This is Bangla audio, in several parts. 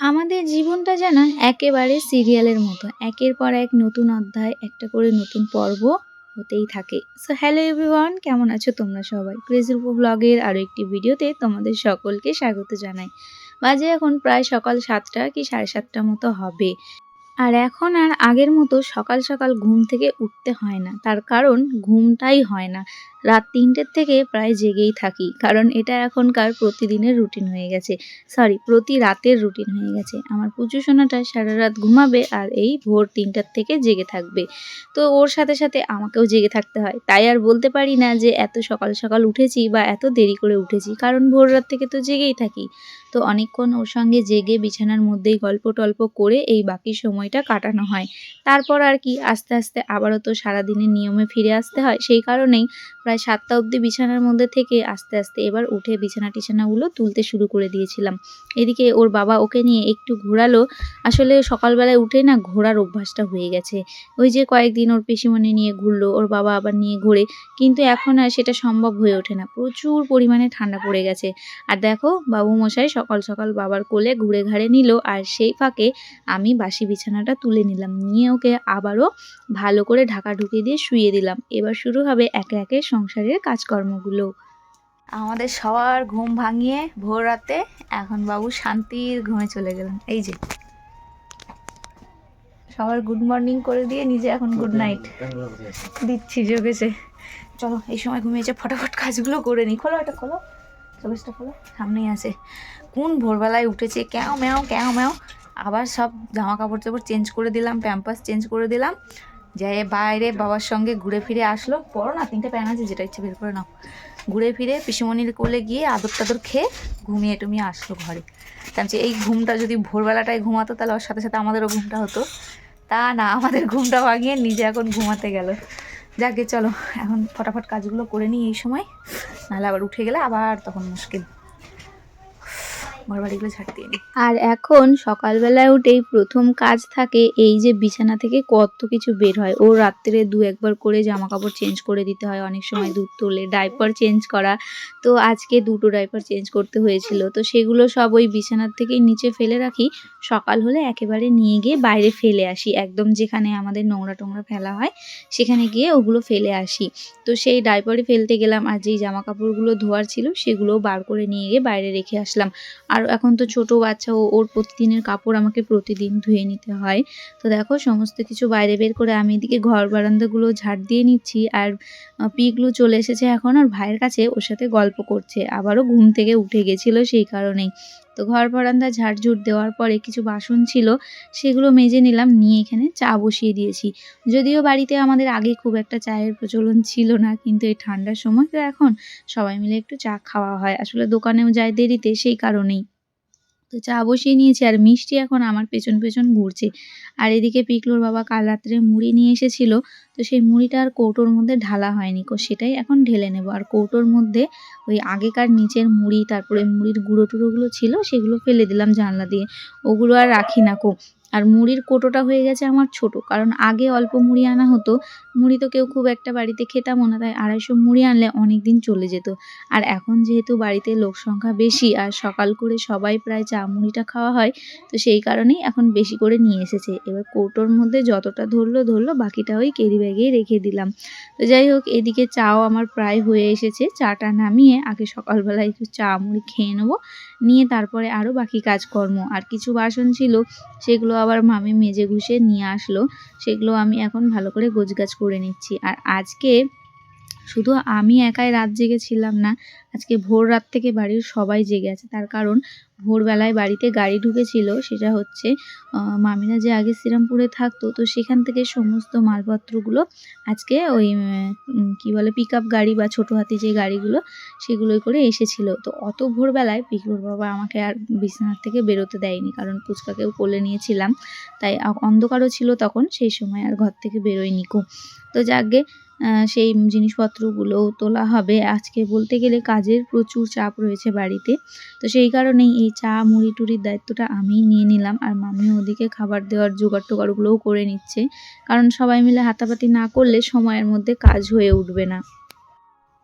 আমাদের জীবনটা যেন একেবারে সিরিয়ালের মতো। একের পর এক নতুন অধ্যায়, একটা করে নতুন পর্ব হতেই থাকে। সো হ্যালো এভরিওয়ান কেমন আছো তোমরা সবাই? ক্রেজিরূপ ব্লগের আরও একটি ভিডিওতে তোমাদের সকলকে স্বাগত জানাই। বাজে এখন প্রায় সকাল সাতটা কি সাড়ে সাতটা মতো হবে। আর এখন আর আগের মতো সকাল সকাল ঘুম থেকে উঠতে হয় না। তার কারণ ঘুমটাই হয় না। রাত তিনটের থেকে প্রায় জেগেই থাকি, কারণ এটা এখনকার প্রতিদিনের রুটিন হয়ে গেছে। সরি প্রতি রাতের রুটিন হয়ে গেছে। আমার পুজো সোনাটা সারা রাত ঘুমাবে আর এই ভোর তিনটার থেকে জেগে থাকবে। তো ওর সাথে সাথে আমাকেও জেগে থাকতে হয়। তাই আর বলতে পারি না যে এত সকাল সকাল উঠেছি বা এত দেরি করে উঠেছি, কারণ ভোর রাত থেকে তো জেগেই থাকি। তো অনেকক্ষণ ওর সঙ্গে জেগে বিছানার মধ্যেই গল্প টল্প করে এই বাকি সময়টা কাটানো হয়। তারপর আর কি আস্তে আস্তে আবারও তো সারাদিনের নিয়মে ফিরে আসতে হয়। সেই কারণেই প্রায় সাতটা অবধি বিছানার মধ্যে থেকে আস্তে আস্তে এবার উঠে বিছানা টিছানাগুলো তুলতে শুরু করে দিয়েছিলাম। এদিকে ওর বাবা ওকে নিয়ে একটু ঘোরালো। আসলে সকালবেলায় উঠে না ঘোরার অভ্যাসটা হয়ে গেছে। ওই যে কয়েকদিন ওর পিসিমণি নিয়ে ঘুরলো, ওর বাবা আবার নিয়ে ঘোরে। কিন্তু এখন আর সেটা সম্ভব হয়ে ওঠে না। প্রচুর পরিমাণে ঠান্ডা পড়ে গেছে। আর দেখো বাবু মশাই সকাল সকাল বাবার কোলে ঘুরে ঘাড়ে নিল। আর সেই ফাঁকে আমি বাসি বিছানাটা তুলে নিলাম। নিয়ে ওকে আবারও ভালো করে ঢাকা ঢুকিয়ে দিয়ে শুয়ে দিলাম। এবার শুরু হবে একে একে সংসারের কাজকর্মগুলো। আমাদের সবার ঘুম ভাঙিয়ে ভোর রাতে এখন বাবু শান্তির ঘুমে চলে গেলেন। এই যে। সবার গুড মর্নিং করে দিয়ে নিজে এখন গুড নাইট দিচ্ছি যোগেছে চলো, এই সময় ঘুমিয়েছে ফটাফট কাজগুলো করে নি। খোলো এটা, খোলো। চব্বিশটা খোলো, সামনেই আছে। কোন ভোরবেলায় উঠেছে? ক্যাও, ম্যাও ক্যাও, ম্যাও। আবার সব জামা কাপড় চাপড় চেঞ্জ করে দিলাম প্যাম্পাস চেঞ্জ করে দিলাম। যে বাইরে বাবার সঙ্গে ঘুরে ফিরে আসলো। পড়ো না তিনটে প্যান আছে যেটা ইচ্ছে বের করে নাও। ঘুরে ফিরে পিসিমণির কোলে গিয়ে আদর টাদর খেয়ে ঘুমিয়ে টুমিয়ে আসলো ঘরে। তার যে এই ঘুমটা যদি ভোরবেলাটায় ঘুমাতো তাহলে ওর সাথে সাথে আমাদেরও ঘুমটা হতো। তা না আমাদের ঘুমটা ভাঙিয়ে নিজে এখন ঘুমাতে গেল। যাকে চলো এখন ফটাফট কাজগুলো করে নিই এই সময়। নাহলে আবার উঠে গেলে আবার তখন মুশকিল। ঘরবাড়িগুলো ঝাড় দিয়ে নিই আর এখন সকালবেলায় উঠেই প্রথম কাজ থাকে এই যে বিছানা থেকে কত কিছু বের হয়। ও রাত্রে দু একবার করে জামা কাপড় চেঞ্জ করে দিতে হয়। অনেক সময় দুধ তোলে ডাইপার চেঞ্জ করা। তো আজকে দুটো ডাইপার চেঞ্জ করতে হয়েছিল। তো সেগুলো সব ওই বিছানার থেকেই নিচে ফেলে রাখি। সকাল হলে একেবারে নিয়ে গিয়ে বাইরে ফেলে আসি। একদম যেখানে আমাদের নোংরা টোংরা ফেলা হয়, সেখানে গিয়ে ওগুলো ফেলে আসি। তো সেই ডাইপারে ফেলতে গেলাম আর যেই জামা কাপড়গুলো ধোয়ার ছিল সেগুলো বার করে নিয়ে গিয়ে বাইরে রেখে আসলাম। আর এখন তো ছোট বাচ্চা, ও ওর প্রতিদিনের কাপড় আমাকে প্রতিদিন ধুয়ে নিতে হয়। তো দেখো, সমস্ত কিছু বাইরে বের করে আমি এদিকে ঘর বারান্দাগুলো ঝাড় দিয়ে নিচ্ছি। আর পিগলু চলে এসেছে এখন আর ভাইয়ের কাছে ওর সাথে গল্প করছে। আবারও ঘুম থেকে উঠে গেছিল সেই কারণেই। তো ঘর বারান্দা ঝাড়ঝুট দেওয়ার পরে কিছু বাসন ছিল, সেগুলো মেজে নিলাম, নিয়ে এখানে চা বসিয়ে দিয়েছি। যদিও বাড়িতে আমাদের আগে খুব একটা চায়ের প্রচলন ছিল না, কিন্তু এই ঠান্ডার সময় তো এখন সবাই মিলে একটু চা খাওয়া হয়। আসলে দোকানেও যায় দেরিতে, সেই কারণেই। তো চা বসিয়ে নিয়েছি আর মিষ্টি এখন আমার পেছন পেছন ঘুরছে। আর এদিকে পিকলোর বাবা কাল রাত্রে মুড়ি নিয়ে এসেছিল, তো সেই মুড়িটা আর কৌটোর মধ্যে ঢালা হয়নি কো, সেটাই এখন ঢেলে নেব। আর কৌটোর মধ্যে ওই আগেকার নিচের মুড়ি, তারপরে মুড়ির গুঁড়ো টুড়োগুলো ছিল, সেগুলো ফেলে দিলাম জানলা দিয়ে। ওগুলো আর রাখি না কো। আর মুড়ির কোটোটা হয়ে গেছে আমার ছোট, কারণ আগে অল্প মুড়ি আনা হতো মুড়ি তো কেউ খুব একটা বাড়িতে খেতামও না, তাই আড়াইশো মুড়ি আনলে অনেক দিন চলে যেত। আর এখন যেহেতু বাড়িতে লোক সংখ্যা বেশি আর সকাল করে সবাই প্রায় চা মুড়িটা খাওয়া হয়, তো সেই কারণেই এখন বেশি করে নিয়ে এসেছে। এবার কৌটোর মধ্যে যতটা ধরলো ধরলো, বাকিটা ওই কেরি ব্যাগেই রেখে দিলাম। তো যাই হোক, এদিকে চাও আমার প্রায় হয়ে এসেছে। চাটা নামিয়ে আগে সকালবেলা একটু চা মুড়ি খেয়ে নেব, নিয়ে তারপরে আরও বাকি কাজকর্ম। আর কিছু বাসন ছিল, সেগুলো আবার মামি মেজে ঘুষে নিয়ে আসলো। সেগুলো আমি এখন ভালো করে গোছগাছ করে নিচ্ছি। আর আজকে শুধু আমি একাই রাত জেগেছিলাম না, আজকে ভোর রাত থেকে বাড়ির সবাই জেগে আছে। তার কারণ ভোরবেলায় বাড়িতে গাড়ি ঢুকেছিল, সেটা হচ্ছে মামিরা যে আগে শ্রীরামপুরে থাকতো, তো সেখান থেকে সমস্ত মালপত্রগুলো আজকে ওই কি বলে পিক গাড়ি বা ছোটো হাতি যে গাড়িগুলো, সেগুলোই করে এসেছিল। তো অত ভোরবেলায় পিকুর বাবা আমাকে আর বিছানার থেকে বেরোতে দেয়নি, কারণ পুচকাকেও কোলে নিয়েছিলাম। তাই অন্ধকারও ছিল তখন, সেই সময় আর ঘর থেকে বেরোয়নি কো। তো যাকগে সেই জিনিসপত্রগুলোও তোলা হবে। আজকে বলতে গেলে কাজের প্রচুর চাপ রয়েছে বাড়িতে। তো সেই কারণেই এই চা, মুড়ি, টুড়ির দায়িত্বটা আমি নিয়ে নিলাম আর মামি ওদিকে খাবার দেওয়ার জোগাড় টোগাড়গুলোও করে নিচ্ছে। কারণ সবাই মিলে হাতাপাতি না করলে সময়ের মধ্যে কাজ হয়ে উঠবে না।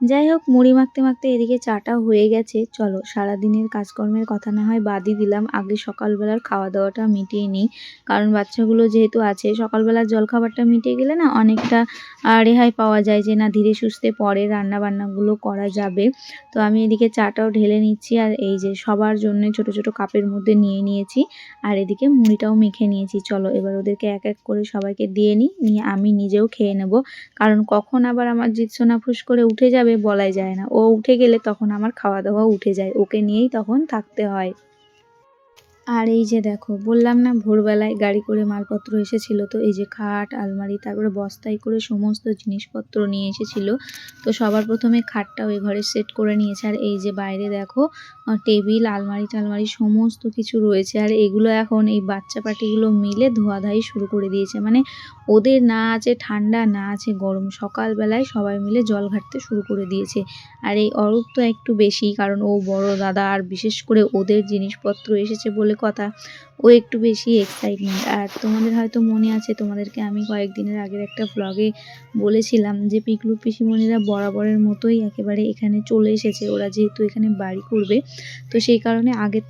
যাই হোক, মুড়ি মাখতে মাখতে এদিকে চাটা হয়ে গেছে। চলো, সারাদিনের কাজকর্মের কথা না হয় বাদই দিলাম। আগে সকালবেলার খাওয়া দাওয়াটা মিটিয়ে নিই। কারণ বাচ্চাগুলো যেহেতু আছে, সকালবেলার জলখাবারটা মিটিয়ে গেলে না অনেকটা রেহাই পাওয়া যায় যে, না, ধীরে সুস্থে পরে রান্না বান্নাগুলো করা যাবে। তো আমি এদিকে চাটাও ঢেলে নিচ্ছি আর এই যে, সবার জন্য ছোট ছোট কাপের মধ্যে নিয়ে নিয়েছি। আর এদিকে মুড়িটাও মেখে নিয়েছি। চলো, এবার ওদেরকে এক এক করে সবাইকে দিয়ে নিই। নিয়ে আমি নিজেও খেয়ে নেব। কারণ কখন আবার আমার জিৎসোনা ফুস করে উঠে যাবে বলাই যায় না। ও উঠে গেলে তখন আমার খাওয়া দাওয়া উঠে যায়। ওকে নিয়েই তখন থাকতে হয়। আর এই যে দেখো, বললাম না ভোরবেলায় গাড়ি করে মালপত্র এসেছিল, তো এই যে খাট, আলমারি, তারপরে বস্তায় করে সমস্ত জিনিসপত্র নিয়ে এসেছিল, তো সবার প্রথমে খাটটা ওই ঘরে সেট করে নিয়েছে। আর এই যে বাইরে দেখো টেবিল, আলমারি, টালমারি সমস্ত কিছু রয়েছে, আর এগুলো এখন এই বাচ্চা পাটিগুলো মিলে ধোয়াধাই শুরু করে দিয়েছে। মানে ওদের না আছে, ঠান্ডা না আছে, গরম। সকালবেলায় সবাই মিলে জল ঘাটতে শুরু করে দিয়েছে। আর এই অরূপ তো একটু বেশি, কারণ ও বড় দাদা, আর বিশেষ করে ওদের জিনিসপত্র এসেছে বলে কথা। ও একটু বেশি এক্সাইটমেন্ট আর তোমাদের হয়তো মনে আছে তোমাদেরকে আমি কয়েকদিনের আগের একটা ব্লগে বলেছিলাম যে পিকলু পিসিমণিরা বরাবরের মতোই একেবারে এখানে চলে এসেছে। ওরা যেহেতু এখানে বাড়ি করবে তো সেই কারণে আগের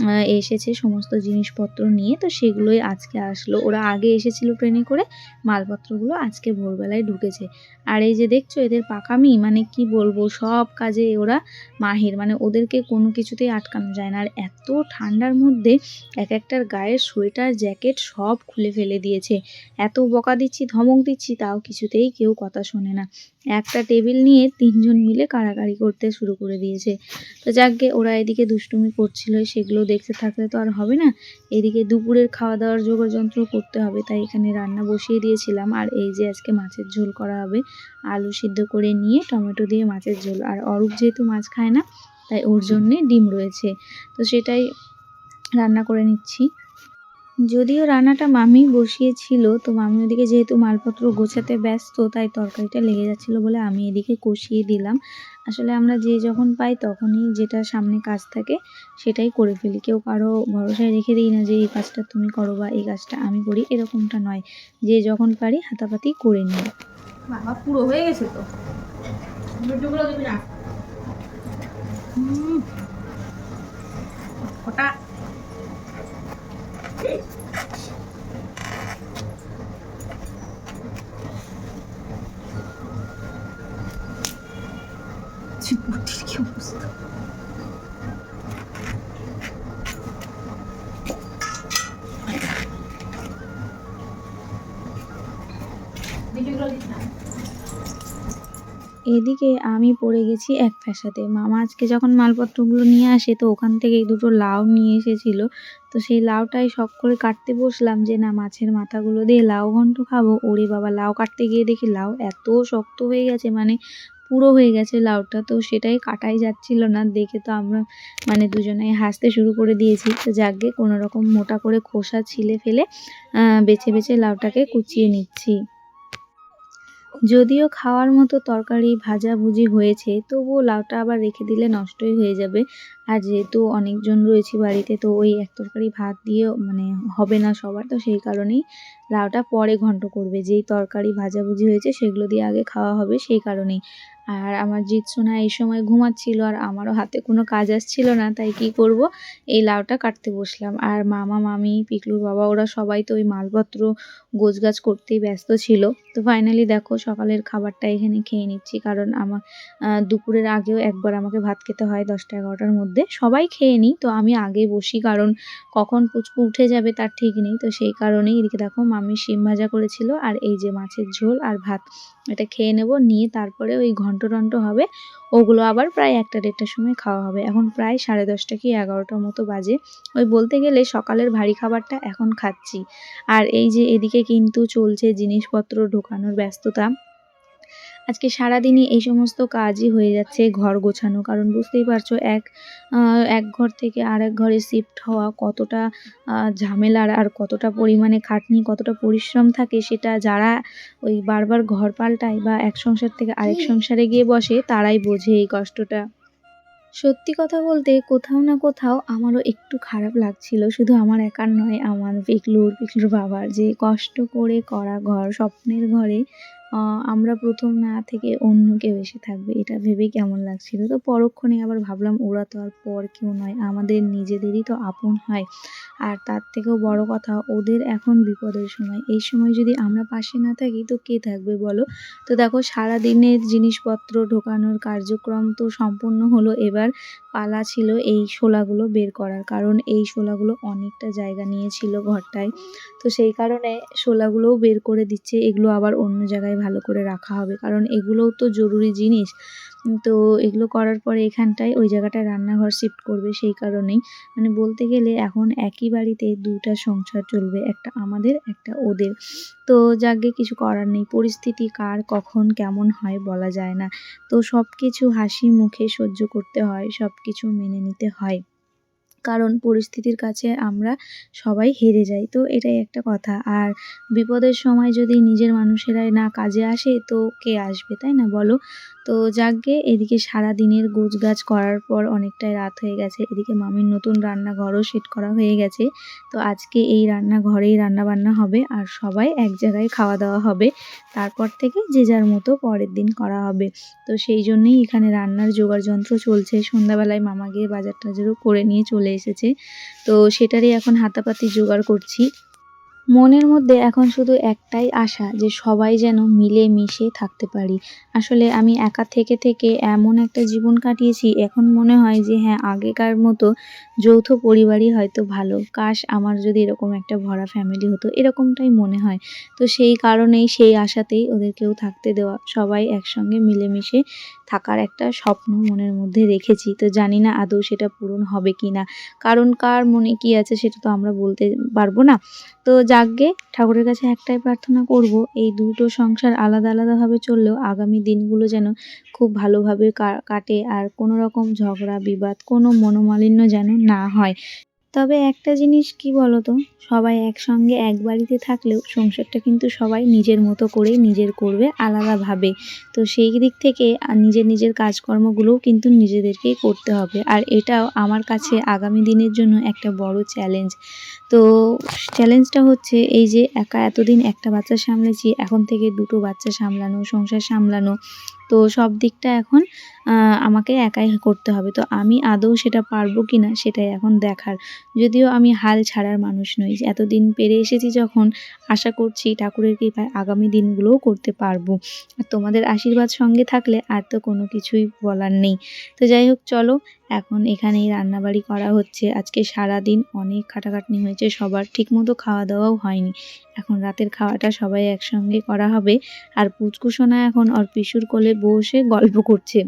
আহ, এসেছে সমস্ত জিনিসপত্র নিয়ে। তো সেগুলোই আজকে আসলো। ওরা আগে এসেছিল ট্রেনে করে মালপত্রগুলো আজকে ভোরবেলায় ঢুকেছে। আর এই যে দেখছ এদের পাকামি মানে কি বলব সব কাজে ওরা মাহির। মানে ওদেরকে কোনো কিছুতেই আটকানো যায় না। আর এত ঠান্ডার মধ্যে এক একটার গায়ের সোয়েটার, জ্যাকেট সব খুলে ফেলে দিয়েছে। এত বকা দিচ্ছি, ধমক দিচ্ছি, তাও কিছুতেই কেউ কথা শোনে না। একটা টেবিল নিয়ে তিনজন মিলে কাড়াকাড়ি করতে শুরু করে দিয়েছে। তো যাকগে, ওরা এদিকে দুষ্টুমি করছিল, সেগুলো দেখতে থাকলে তো আর হবে না। এদিকে দুপুরের খাওয়া দাওয়ার জোগাড় যন্ত্র করতে হবে, তাই এখানে রান্না বসিয়ে দিয়েছিলাম। আর এই যে আজকে মাছের ঝোল করা হবে, আলু সিদ্ধ করে নিয়ে টমেটো দিয়ে মাছের ঝোল। আর অরূপ যেহেতু মাছ খায় না, তাই ওর জন্যে ডিম রয়েছে। তো সেটাই রান্না করে নিচ্ছি। যদিও রান্নাটা মামি বসিয়েছিল, তো মামি ওদিকে যেহেতু মালপত্র গোছাতে ব্যস্ত, তাই তরকারিটা লেগে যাচ্ছিল বলে আমি এদিকে কষিয়ে দিলাম। আসলে আমরা যে যখন পাই তখনই যেটা সামনে কাজ থাকে সেটাই করে ফেলি। কেউ কারও ভরসায় রেখে দিই না যে এই কাজটা তুমি করো বা এই কাজটা আমি করি, এরকমটা নয়। যে যখন পারি হাতাপাতি করে নিই। বাবা, পুরো হয়ে গেছে তো? হুম। এদিকে আমি পড়ে গেছি এক ফ্যাসাতে মামা আজকে যখন মালপত্রগুলো নিয়ে আসে, তো ওখান থেকে দুটো লাউ নিয়ে এসেছিল। তো সেই লাউটাই শখ করে কাটতে বসলাম যে, না, মাছের মাথাগুলো দিয়ে লাউ ঘন্ট খাব। ওরে বাবা, লাউ কাটতে গিয়ে দেখি লাউ এত শক্ত হয়ে গেছে মানে পুরো হয়ে গেছে লাউটা। তো সেটাই কাটাই যাচ্ছিল না, দেখে তো আমরা মানে দুজনেই হাসতে শুরু করে দিয়েছি। তো যাকগে কোনো রকম মোটা করে খোসা ছিলে ফেলে বেছে বেছে লাউটাকে কুচিয়ে নিচ্ছি। যদিও খাওয়ার মতো তরকারি, ভাজাভুজি হয়েছে, তবুও লাউটা আবার রেখে দিলে নষ্টই হয়ে যাবে। আর যেহেতু অনেকজন রয়েছে বাড়িতে, তো ওই এক তরকারি ভাত দিয়ে মানে হবে না সবার, তো সেই কারণেই লাউটা পরে ঘন্ট করবে। যেই তরকারি, ভাজাভুজি হয়েছে, সেগুলো দিয়ে আগে খাওয়া হবে, সেই কারণেই। আর আমার জিৎসোনা এই সময় ঘুমাচ্ছিল আর আমারও হাতে কোনো কাজ আসছিল না, তাই কি করব? এই লাউটা কাটতে বসলাম। আর মামা, মামি, পিকলুর বাবা, ওরা সবাই তো ওই মালপত্র গোছগাছ করতেই ব্যস্ত ছিল। তো ফাইনালি দেখো সকালের খাবারটা এখানে খেয়ে নিচ্ছি, কারণ আমার দুপুরের আগেও একবার আমাকে ভাত খেতে হয় দশটা এগারোটার মধ্যে। সবাই খেয়ে নিই, তো আমি আগে বসি, কারণ কখন পুচকু উঠে যাবে তার ঠিক নেই। তো সেই কারণেই এদিকে দেখো মামি শিম ভাজা করেছিল, আর এই যে মাছের ঝোল আর ভাত, এটা খেয়ে নেব, নিয়ে তারপরে ওই ঘন্ট টন্ট হবে, ওগুলো আবার প্রায় একটা দেড়টার সময় খাওয়া হবে। এখন প্রায় সাড়ে দশটা কি এগারোটার মতো বাজে। ওই বলতে গেলে সকালের ভারী খাবারটা এখন খাচ্ছি। আর এই যে এদিকে কিন্তু চলছে জিনিসপত্র ঢোকানোর ব্যস্ততা আজকে সারাদিনই এই সমস্ত কাজই হয়ে যাচ্ছে ঘর গোছানো। কারণ বুঝতেই পারছ এক এক ঘর থেকে আরেক ঘরে শিফট হওয়া কতটা ঝামেলার আর কতটা পরিমাণে খাটনি কতটা পরিশ্রম থাকে সেটা যারা ওই বারবার ঘর পাল্টায় বা এক সংসার থেকে আরেক সংসারে গিয়ে বসে তারাই বোঝে এই কষ্টটা। সত্যি কথা বলতে কোথাও না কোথাও আমারও একটু খারাপ লাগছিল। শুধু আমার একার নয় আমার পিকলুর পিকলুর বাবার যে কষ্ট করে করা ঘর স্বপ্নের ঘরে আমরা প্রথম না থেকে অন্য কেউ এসে থাকবে, এটা ভেবেই কেমন লাগছিল। তো পরক্ষণে আবার ভাবলাম, ওরা তো আর পর কেউ নয়, আমাদের নিজেদেরই তো আপন হয়। আর তার থেকেও বড় কথা, ওদের এখন বিপদের সময়। এই সময় যদি আমরা পাশে না থাকি, তো কে থাকবে বলো? তো দেখো সারা দিনের জিনিসপত্র ঢোকানোর কার্যক্রম তো সম্পূর্ণ হলো এবার। পালা ছিল এই শোলাগুলো বের করার, কারণ এই শোলাগুলো অনেকটা জায়গা নিয়েছিল ঘরটায়। তো সেই কারণে শোলাগুলোও বের করে দিচ্ছে, এগুলো আবার অন্য জায়গায় ভালো করে রাখা হবে। কারণ এগুলোও তো জরুরি জিনিস। তো এগুলো করার পরে এখানটায় ওই জায়গাটায় রান্নাঘর শিফট করবে সেই কারণেই। মানে বলতে গেলে এখন একই বাড়িতে দুটা সংসার চলবে, একটা আমাদের, একটা ওদের। তো যাকে কিছু করার নেই, পরিস্থিতি কার, কখন, কেমন হয় বলা যায় না। তো সব কিছু হাসি মুখে সহ্য করতে হয় সব কিছু মেনে নিতে হয়। কারণ পরিস্থিতির কাছে আমরা সবাই হেরে যাই, তো এটাই একটা কথা। আর বিপদের সময় যদি নিজের মানুষেরাই না কাজে আসে, তো কে আসবে, তাই না? বলো। তো যাকগে, এদিকে সারা দিনের গোছগাছ করার পর অনেকটাই রাত হয়ে গেছে। এদিকে মামির নতুন রান্নাঘরও সেট করা হয়ে গেছে। তো আজকে এই রান্নাঘরেই রান্না বান্না হবে আর সবাই এক জায়গায় খাওয়া দাওয়া হবে। তারপর থেকে যে যার মতো পরের দিন করা হবে। তো সেই জন্যই এখানে রান্নার জোগাড় যন্ত্র চলছে। সন্ধ্যাবেলায় মামা গিয়ে বাজার টাজারও করে নিয়ে চলে এসেছে। তো সেটারই এখন হাতাপাতি জোগাড় করছি। মনের মধ্যে এখন শুধু একটাই আশা যে সবাই যেন মিলে মিশে থাকতে পারি। আসলে আমি একা থেকে থেকে এমন একটা জীবন কাটিয়েছি, এখন মনে হয় যে হ্যাঁ আগেকার মতো যৌথ পরিবারই হয়তো ভালো। কাশ, আমার যদি এরকম একটা ভরা ফ্যামিলি হতো, এরকমটাই মনে হয়। তো সেই কারণেই, সেই আশাতেই ওদেরকেও থাকতে দেওয়া, সবাই একসঙ্গে মিলেমিশে থাকার একটা স্বপ্ন মনের মধ্যে রেখেছি। তো জানি না আদৌ সেটা পূরণ হবে কি না কারণ কার মনে কি আছে সেটা তো আমরা বলতে পারব না। তো যাকগে, ঠাকুরের কাছে একটাই প্রার্থনা করব, এই দুটো সংসার আলাদা আলাদাভাবে চললেও আগামী দিনগুলো যেন খুব ভালোভাবে কাটে আর কোনো রকম ঝগড়া, বিবাদ, কোনো মনোমালিন্য যেন না হয়। তবে একটা জিনিস কি বলতো? সবাই একসঙ্গে এক বাড়িতে থাকলেও সংসারটা কিন্তু সবাই নিজের মতো করেই নিজের করবে আলাদাভাবে। তো সেই দিক থেকে নিজের নিজের কাজকর্মগুলোও কিন্তু নিজেদেরকেই করতে হবে। আর এটাও আমার কাছে আগামী দিনের জন্য একটা বড় চ্যালেঞ্জ তো চ্যালেঞ্জটা হচ্ছে এই যে একা এতদিন একটা বাচ্চা সামলেছি, এখন থেকে দুটো বাচ্চা সামলানো, সংসার সামলানো। তো সব দিকটা এখন আমাকে একাই করতে হবে। তো আমি আদৌ সেটা পারব কি না সেটাই এখন দেখার। যদিও আমি হাল ছাড়ার মানুষ নই। এতদিন পেরে এসেছি যখন আশা করছি ঠাকুরের কৃপায় আগামী দিনগুলোও করতে পারব। আর তোমাদের আশীর্বাদ সঙ্গে থাকলে আর তো কোনো কিছুই বলার নেই। তো যাই হোক, চলো এখন এখানেই রান্নাবাড়ি করা হচ্ছে। আজকে সারা দিন অনেক খাটাখাটনি হয়েছে, সবার ঠিকমতো খাওয়া দাওয়াও হয়নি। এখন রাতের খাওয়াটা সবাই একসঙ্গে করা হবে। আর পুচকুসোনা এখন ওর পিসুর কোলে বসে গল্প করছে।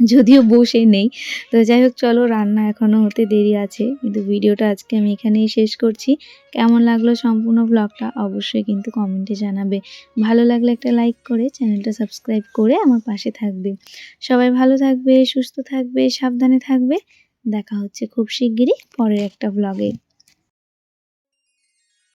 যদিও বসে নেই। তো যাই হোক, চলো রান্না এখনও হতে দেরি আছে। কিন্তু ভিডিওটা আজকে আমি এখানেই শেষ করছি। কেমন লাগল সম্পূর্ণ ব্লগটা অবশ্যই কিন্তু কমেন্টে জানাবে। ভালো লাগলে একটা লাইক করে, চ্যানেলটা সাবস্ক্রাইব করে আমার পাশে থাকবে। সবাই ভালো থাকবে, সুস্থ থাকবে, সাবধানে থাকবে। দেখা হচ্ছে খুব শিগগিরই পরের একটা ব্লগে